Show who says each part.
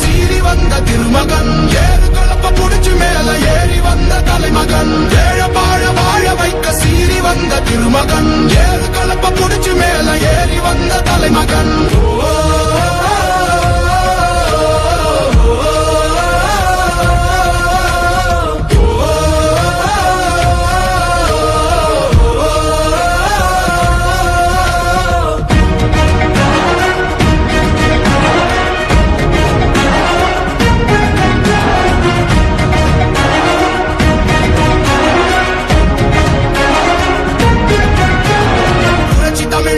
Speaker 1: சீறி வந்த திருமகன் ஏறு